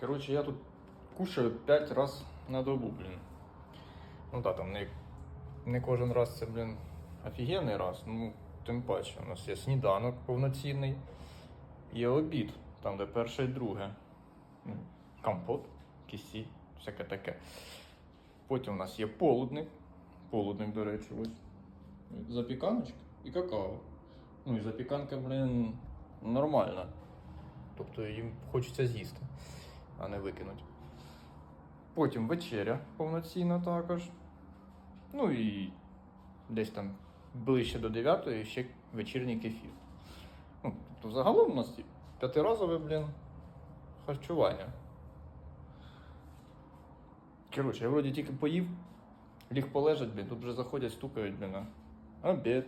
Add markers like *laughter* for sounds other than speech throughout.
Короче, я тут кушаю 5 раз на добу, блін. Ну так, там не, не кожен раз це, блін, офігенний раз. Ну, тим паче, у нас є сніданок повноцінний, є обід, там, де перше і друге. Компот, кисіль, всяке таке. Потім у нас є полудник. Полудник, до речі, ось. Запіканочка і какао. Ну і запіканка, блін, нормальна. Тобто їм хочеться з'їсти, а не викинути. Потім вечеря повноцінна також. Ну і десь там ближче до 9 ще вечірній кефір. Ну, тобто загалом у нас п'ятиразове, блін, харчування. Коротше, я вроді тільки поїв, ліг полежать, блін, тут вже заходять, стукають, блін. Обід.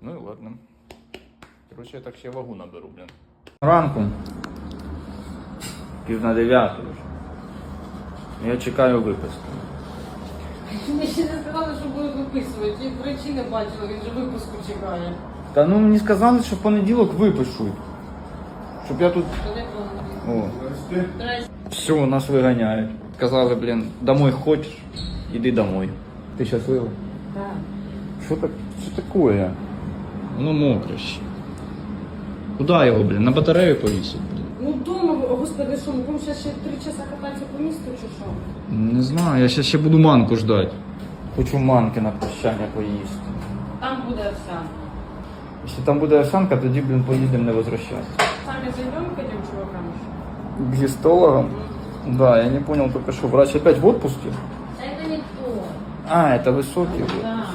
Ну і ладно. Коротше, я так ще вагу наберу, блін. Ранку. Пів на дев'яту вже. Я чекаю виписку. Ми ще не сказали, що будуть виписувати. І речі не бачили, він же випуску чекає. Та ну мені сказали, що в понеділок випишуть. Щоб я тут. О, все, нас виганяють. Сказали, блін, домой хочеш, іди домой. Ти щаслива? Так. Що так? Що таке? Ну мокре ще. Куда його, блін? На батарею повісить. Ну дома, господи, що, ми будемо ще ще три часа кататися по місту чи що? Не знаю, я ще, ще буду манку ждати. Хочу манки на прощання поїсти. Там буде овсян. Якщо там буде овсянка, тоді, блін, поїдемо не возвращатися. Самі зайдемо к этим чувакам ще? К гистологам? Да, я не понял только что, врач опять в отпуске? Це не то. А, это высокий вот. Так.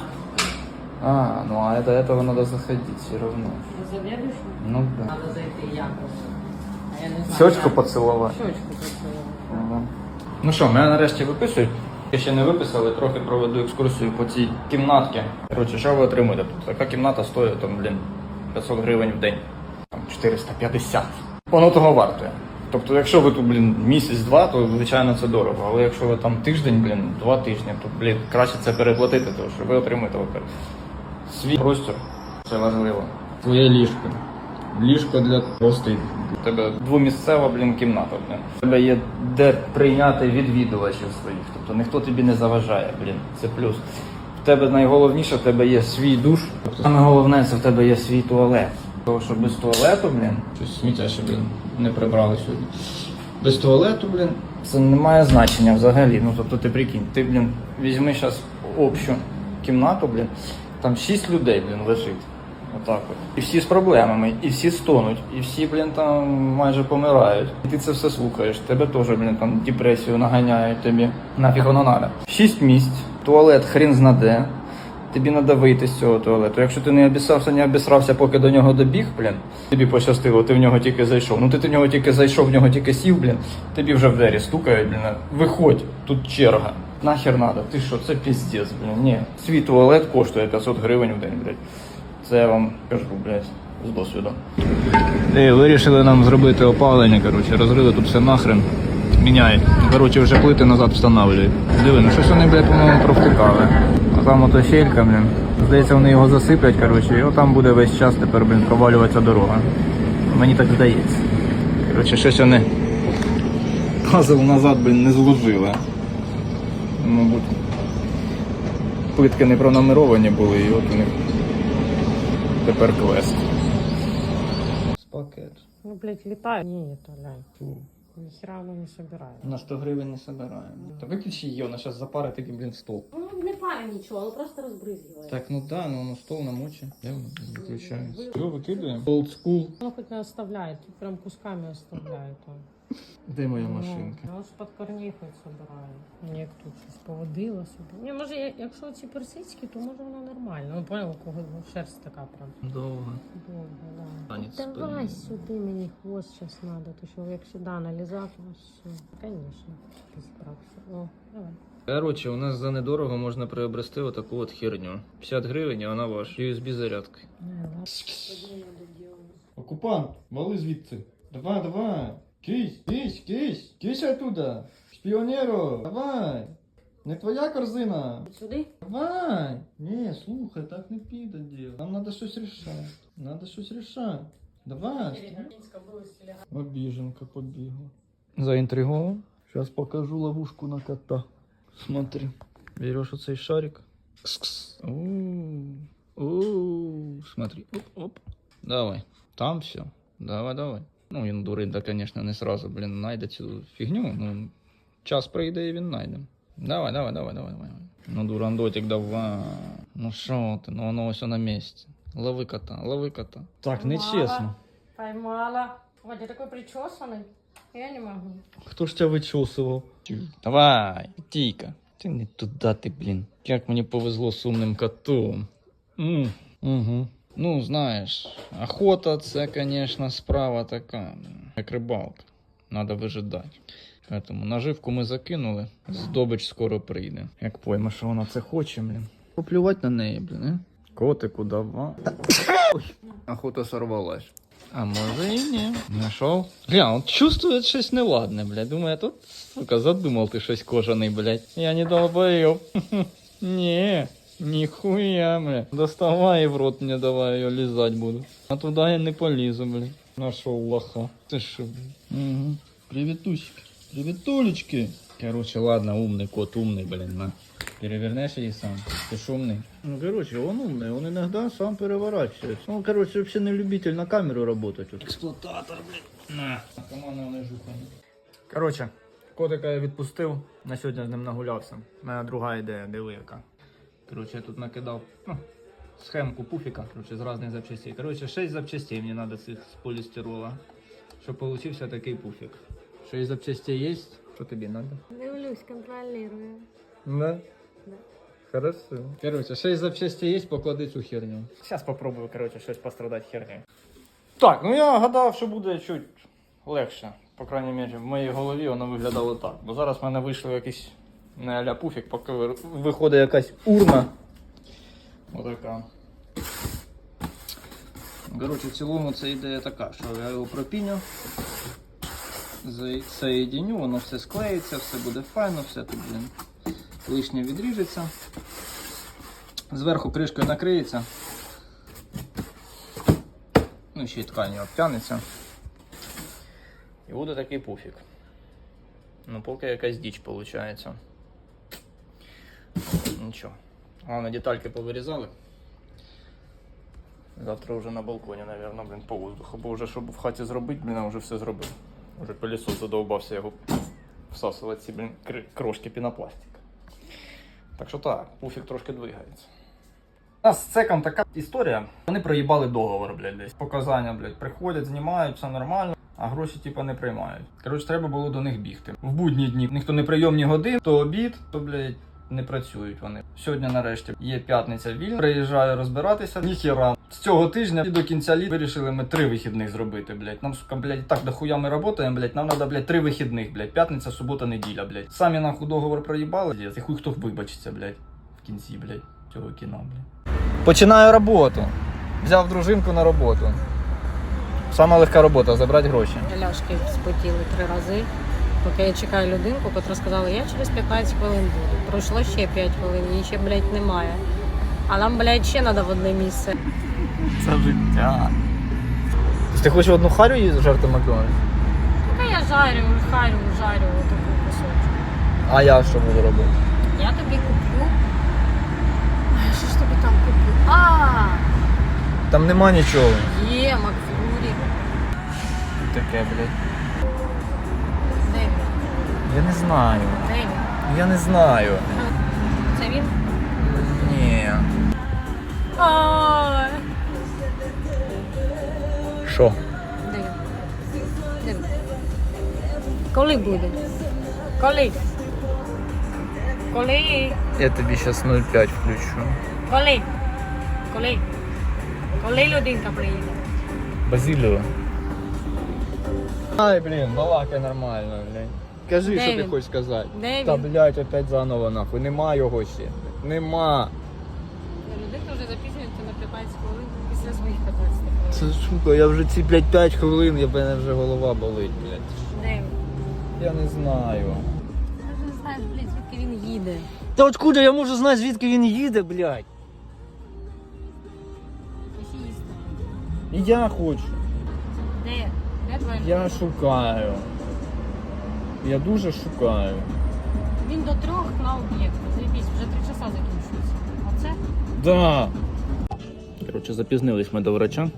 А, ну а это этого надо заходить все равно. Завідуєш? Ну да. Надо зайти якось. Я не знаю. Щечку як. поцілувати. Щечку поцілувати. Ага. Ну що, мене нарешті виписують. Я ще не виписали, трохи проведу екскурсію по цій кімнатці. Коротше, що ви отримуєте тут? Така кімната стоїть там, блін, 500 гривень в день. Там 450. Воно того вартує. Тобто, якщо ви тут, блін, місяць-два, то звичайно це дорого. Але якщо ви там тиждень, блін, два тижні, то блін, краще це переплатити, тому що ви отримуєте во-первых, свій простір. Це важливо. Твоє ліжко. Ліжко для гостей. У тебе двомісцева, блін, кімната, блін. У тебе є де прийняти відвідувачів своїх. Тобто ніхто тобі не заважає, блін. Це плюс. В тебе найголовніше, в тебе є свій душ. Тобто саме головне, це в тебе є свій туалет. Тому що без туалету, блін, щось сміття ще, блін, не прибрали сьогодні. Без туалету, блін, це не має значення взагалі. Ну тобто ти прикинь, ти, блін, візьми зараз общу кімнату, блін, там шість людей, блін, лежить. Отак от. І всі з проблемами, і всі стонуть, і всі, блін, там майже помирають. І ти це все слухаєш. Тебе теж, блін, там депресію наганяють тобі. Нафіг воно надо. Шість місць, туалет хрін знаде. Тобі треба вийти з цього туалету. Якщо ти не обісрався, не обісрався, поки до нього добіг, блін, тобі пощастило, ти в нього тільки зайшов. Ну ти в нього тільки зайшов, в нього тільки сів, блін, тобі вже в двері стукають, блін. Виходь, тут черга. Нахер надо? Ти що, це піздець, блін. Ні. Свій туалет коштує 500 гривень в день, блядь. Це я вам кажу, блядь, з досвіду. Е, вирішили нам зробити опалення, коротше, розрили тут все нахрен. Міняють. Коротше, вже плити назад встановлюють. Диви, ну щось вони, блядь, по-моєму, провтикали. А там ото щелька, блін. Здається, вони його засиплять, коротше, і отам буде весь час тепер, блін, провалюватися дорога. Мені так здається. Коротше, щось вони пазл назад, блін, не зложили. Мабуть. Плитки не пронумеровані були, і от у них тепер квест. Пакет. Ну, блядь, літає. Ні, то глянь. Ніхера воно не собирає. На 100 гривень не собираємо. Та виключи її, вона зараз запарить такий, блін, стол. Ну, не пари нічого, воно просто розбризгиває. Так, ну да, ну на стол намочи. Я виключаю. Все, викидуємо. Old school. Воно хоч не оставляє, тут прям кусками оставляє. То. Де моя машинка? Ну, ж під корней хоч собирає. Як тут щось поводила собі. Ні, може, я- якщо ці персидські, то може воно нормально. Ну, поняв, у кого ну, шерсть така прям Довго. довга, да. Танець Давай спини. сюди мені хвост зараз треба, то що як сюди налізав, то все. Звісно, справся. О, давай. Короче, у нас за недорого можна приобрести отаку от херню. 50 гривень, і вона ваша. USB зарядка. Ладно. Окупант, вали звідси. Давай, давай. Кись, кись, кись, кись оттуда. Шпіонеро, давай. Не твоя корзина. Сюди? Давай. Ні, слухай, так не піде діло. Нам треба щось рішати. Надо щось рішати. Давай. Обіженка побігла. Заінтригован. Сейчас покажу ловушку на кота. Смотри. Берешь оцей шарик. Кс-кс. У, у, Смотри. Оп, оп. Давай. Там все. Давай, давай. Ну, він дурить, да, конечно, не сразу, блін, знайде цю фігню. Ну, час прийде і він знайде. Давай, давай, давай, давай, давай. Ну, дурандотик, давай. Ну що ти, ну воно ось на місці. Лови кота, лови кота. Так, нечесно. Поймала. Ой, ты такой причесанный. Я не могу. Хто ж тебе вичосував? Давай, тійка. Ти не туди ти, блін. Як мені повезло з умним котом. М, Угу. Ну, знаєш, охота це, звісно, справа така, як рибалка. Надо вижидати. Поэтому наживку ми закинули, здобич скоро прийде. Як пойме, що вона це хоче, блін. Поплювати на неї, блін, е? Котику давай. Ой, охота сорвалась. А може і ні. Нашов. Гля, он чувствует щось неладне, блядь. Думаю, тут, сука, задумал ты щось кожаний, блядь. Я не долбоёб. *laughs* Не, нихуя, блядь. Доставай и в рот мне давай ее лизать буду. А туда я не полізу, блядь. Нашел лоха. Ты шо, блядь? Угу. Приветусик. Приветулечки. Короче, ладно, умный кот, умный, блин, на. Перевернешь її сам. Ти ж умний. Ну, короче, он умный, он иногда сам переворачивается. Он, короче, вообще не любитель на камеру работать. Вот. Експлуататор, блин. На. Команда не жухає. Короче, котика я відпустив. На сьогодні з ним нагулявся. У мене друга ідея, диви яка. Короче, я тут накидав ну, схемку пуфіка, короче, з різних запчастей. Короче, 6 запчастей мені треба цих з полістирола. Щоб получився такий пуфік. 6 запчастей є. Що тобі треба? Дивлюсь, контролирую. Да? Хорошо. Короче, 6 запчастей есть, поклади цю херню. Сейчас попробую, короче, щось пострадати херню. Так, ну я гадав, що буде чуть легше. По крайній мірі, в моїй голові воно виглядало так. Бо зараз в мене вийшло якийсь не аля пуфік, поки виходить якась урна. Отака. Коротше, в цілому це ідея така, що я його пропіню, за- воно все склеїться, все буде файно, все тут, блін, лишнє відріжеться. Зверху кришкою накриється. Ну, ще й ткань обтянеться. І буде такий пуфік. Ну, поки якась діч виходить. Нічого. Головне, детальки повирізали. Завтра вже на балконі, мабуть, блін, по воздуху. Бо вже щоб в хаті зробити, блін, я вже все зробив. Уже пилісос задовбався його всасувати ці, блін, крошки пінопластика. Так що так, пуфік трошки двигається. У нас з цеком така історія. Вони проїбали договор, блядь, десь. Показання, блядь, приходять, знімають, все нормально. А гроші типа не приймають. Коротше, треба було до них бігти. В будні дні ніхто не прийомні години, то обід, то блядь, не працюють вони. Сьогодні нарешті є п'ятниця вільна. Приїжджаю розбиратися. Ніхіра. З цього тижня і до кінця літа вирішили ми три вихідних зробити, блядь. Нам, сука, блядь, так дохуя ми працюємо, блядь. Нам треба, блядь, три вихідних, блядь. П'ятниця, субота, неділя, блядь. Самі нахуй договор проїбали. блядь, І хуй хто вибачиться, блядь, в кінці, блядь, цього кіна, блядь. Починаю роботу. Взяв дружинку на роботу. Сама легка робота забрати гроші. Ляшки спотіли три рази. Поки я чекаю людинку, котра сказала, я через 15 хвилин буду. Пройшло ще 5 хвилин, її ще, блядь, немає. А нам, блядь, ще треба в одне місце. Це життя. Ти хочеш одну харю жарти Макдональдс? Поки я жарю, харю, жарю таку кусочок. А я що буду робити? Я тобі куплю. А я що ж тобі там куплю? А, Там нема нічого. є Макфлурі. Таке, блядь. Я не знаю. Де він? Я не знаю. Це він? Ні. Ой. Що? Де він? Де він? Коли буде? Коли? Коли? Я тобі зараз 0,5 включу. Коли? Коли? Коли людинка приїде? Базиліо. Ай, блін, балакай нормально, блядь. Кажи, Де що ти він? хочеш сказати. Де Та, він? блядь, опять заново нахуй. Нема його ще. Нема. Людинка вже запізнюється на 15 хвилин після своїх 15 хвилин. Це сука, я вже ці, блядь, 5 хвилин, я в мене вже голова болить, блядь. Де він? Я не знаю. Я вже не знаю, блядь, звідки він їде. Та откуда я можу знати, звідки він їде, блядь? Я ще їсти. І я хочу. Де твоя Я шукаю. Я дуже шукаю. Він до трьох на об'єкт. Заєбісь, вже три часа закінчується. А це? Да. Коротше, запізнились ми до врача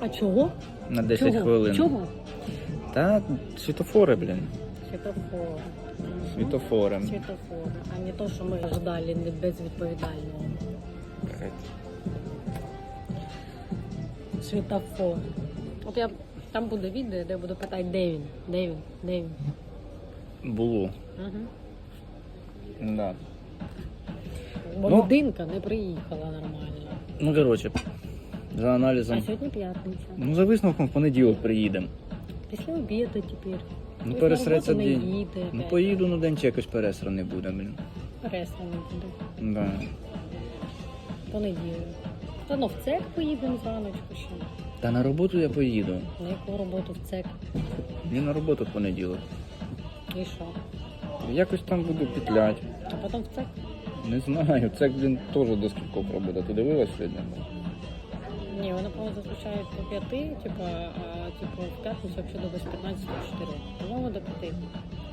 А чого? на 10 хвилин. Чого? Та світофори, блін. Світофор. Світофори. Світофор. А не то, що ми ожидали не безвідповідального. Світофор. От я там буде відео, де я буду питати, де він, де він, де він. Було. Угу. Да. Бо Ну. людинка не приїхала нормально. Ну, коротше, за аналізом. А сьогодні п'ятниця. Ну, за висновком в понеділок приїдемо. Після обіду тепер. Ну, Тобто пересреться на не день. їде, Ну, опять. поїду на день чи якось пересраний буде, блін. Ресла не буде. Да. Понеділок. Та ну в цек поїдемо зраночку ще. Та на роботу я поїду. На яку роботу в цек? Я на роботу в понеділок. І що? Якось там буду петлять. А потім в цек? Не знаю, це, блін, теж до скількох робота. Ти дивилась сьогодні? Ні, вони, по-моєму, зазвичай по п'яти, типа, а типу в п'ятницю взагалі до 15 4. По-моєму, до п'яти.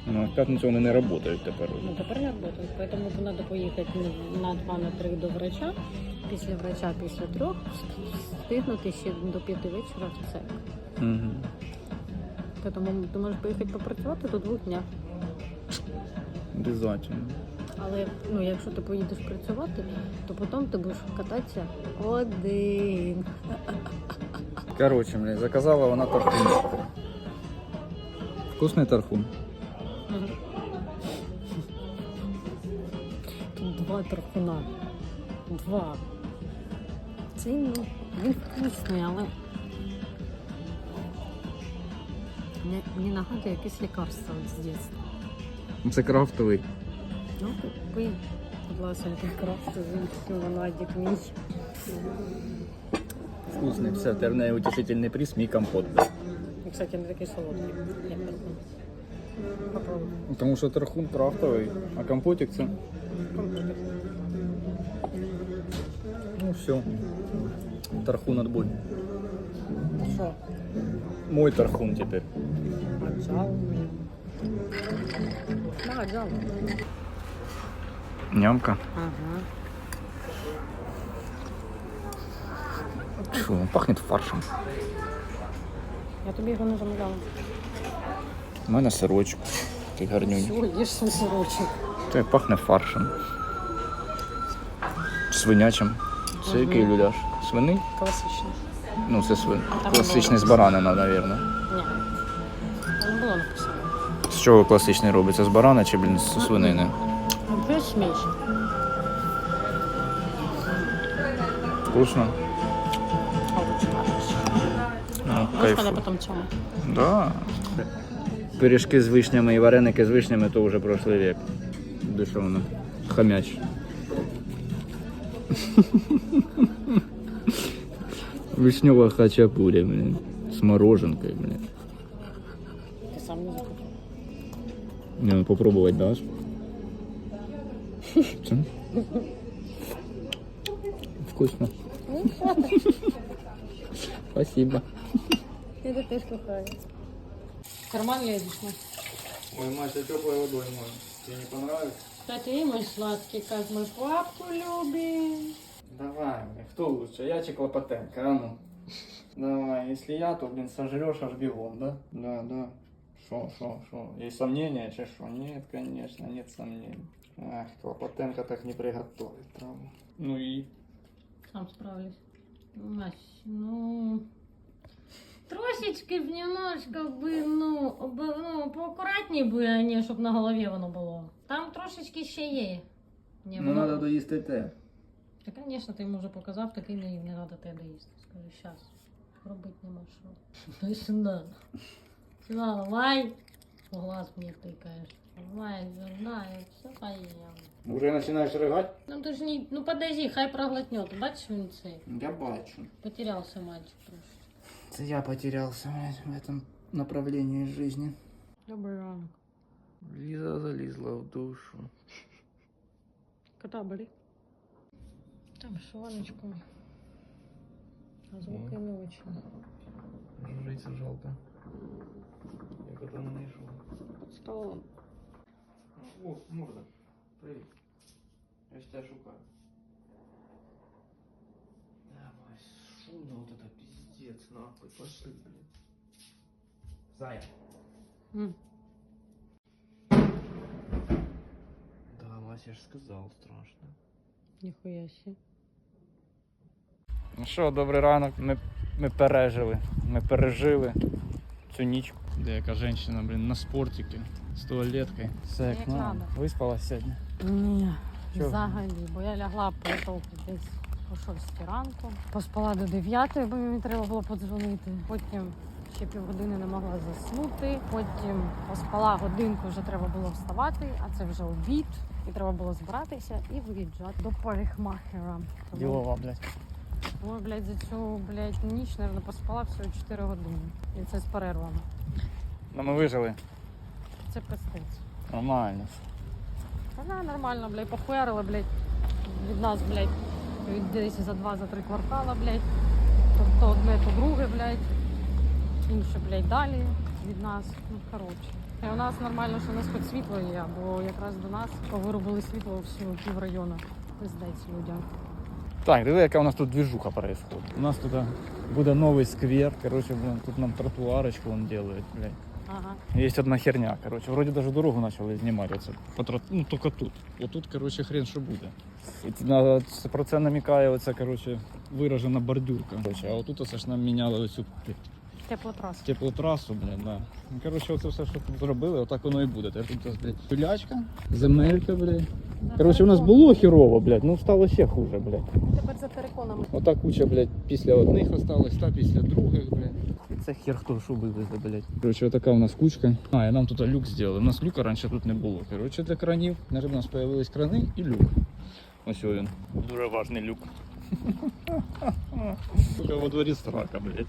Ну, в п'ятницю вони не працюють тепер. Ну, тепер не працюють, поэтому треба поїхати на 2-3 до врача. Після врача, після трьох, встигнути ще до п'яти вечора в цек. Угу. Тому ти можеш поїхати попрацювати до двох дня. Обязательно. Але ну, якщо ти поїдеш працювати, то потім ти будеш кататися один. Короче, блін, заказала вона тархун. Вкусний тархун. Тут два тархуна. Два. Цей ну, він вкусний, але мені, мені нагадує якесь лікарство от з дитинства. Це крафтовий. Ну, пий, будь ласка, крафт з лимонадик мій. Вкусний, все, терне утішительний приз, мій компот. І, Кстати, не такий солодкий, як тархун. Попробуй. Тому що тархун крафтовий, а компотик це. Ну все. Тархун отбой. Що? Мой тархун тепер. Отжал. На, отжал. Нямка. Ага. Що, пахне фаршем. Я тобі його не замовляла. У мене сирочок. Такий гарнюнь. Всього їж свій сирочок. Це пахне фаршем. Свинячим. Це який люляш? Свиний? Класичний. Ну, це свин. Там Класичний з було баранина, мабуть. Ні. Не було написано. З чого класичний робиться? З барана чи, блін, з свинини? Ну, плюс сміш. Вкусно. Ну, Господи, кайфу. потім цьому. Да. Пиріжки з вишнями і вареники з вишнями то вже пройшли вік. Душевно. Хам'яч. *laughs* Вишнева хачапуря, блин. С мороженкой, блин. Ти сам не захотів. Не, ну попробовать дашь? *laughs* Вкусно. *laughs* Спасибо. Я тебе теж кохаю. Карман лезеш, ну. Ой, Мася, теплой водой можно. Тебе не понравится? Кстати, і мой сладкий, как мы папку любим. Давай, кто лучше? Я чи Клопотенко, а ну? *laughs* Давай, если я, то, блин, сожрешь аж бегом, да? Да, да. Шо, шо, шо? Есть сомнения, че шо? Нет, конечно, нет сомнений. Ах, Клопотенко так не приготовит, правда. Ну и? Сам справлюсь. Мась, ну... Трошечки б немножко би, ну, об, ну, поакуратні би, а не щоб на голові воно було. Там трошечки ще є. Ні, Ну, надо доїсти те. Та, звісно, ти йому вже показав, такий наїв, не треба тебе доїсти. Скажу, щас. Робити нема що. Ну сюди. Сюди, давай. В глаз мені тикаєш. Давай, знаю, все поїм. Уже починаєш ригати? Ну ти ж не, ну подожди, хай проглотнет. Бачиш він цей? Я бачу. Потерявся мальчик трошки. Это я потерялся блядь, в этом направлении жизни. Добрий ранок. Лиза залізла в душу. Кота бери. Там шваночку. А звуки не очень. Жужиться жалко. Я коли не знайшов. Столом. О, морда. Привіт. Я тебя шукаю. Нахуй, пошли, блин. Зая. М. Да, Вася ж сказав, страшно. Ніхуя ще. Ну що, добрий ранок. Ми, ми пережили. Ми пережили цю ніч. Деяка жінка, блін, на спортики з туалеткою. Все як, Як надо. Виспалась сьогодні. Ні, Чого? взагалі, бо я лягла потолку десь о 6 ранку. Поспала до 9, бо мені треба було подзвонити. Потім ще півгодини не могла заснути. Потім поспала годинку, вже треба було вставати, а це вже обід. І треба було збиратися і виїжджати до парикмахера. Ділова, блядь. Ой, блядь, за цю блядь, ніч, наверное, поспала всього 4 години. І це з перервами. Ну ми вижили. Це пиздець. Нормально. Вона нормально, блядь, похуярила, блядь, від нас, блядь, десь за два, за три квартала, блядь. Тобто одне, то друге, блядь. Інше, блядь, далі від нас. Ну, коротше. І у нас нормально, що у нас хоч світло є, бо якраз до нас повирубили світло всю пів району. Пиздець людям. Так, диви, яка у нас тут движуха происходит. У нас тут буде новий сквер. Блин, тут нам тротуарочку он делает, блядь. Ага. Есть одна херня, короче. Вроде даже дорогу начали знімати. Це по трот... Ну, тільки тут. Отут, короче, хрен що буде. І на- Про це намікає оця, короче, виражена бордюрка. Короче, а отут це ж нам міняли оцю Теплотрас. теплотрасу, блін, да. Ну, короче, оце все, що тут зробили, отак воно і буде. Тепер тут, блядь, пилячка, земелька, блядь. Короче, у нас було херово, блядь, ну стало ще хуже, блядь. Тепер за переконами. Ота куча, блядь, після одних осталась, та після других, блядь. Це хер хто що вивезе, блядь. Короче, отака у нас кучка. А, і нам тут люк зробили. У нас люка раніше тут не було. Короче, для кранів. Нарешті у нас появились крани і люк. Ось він. Дуже важний люк. Сука, во дворі срака, блядь.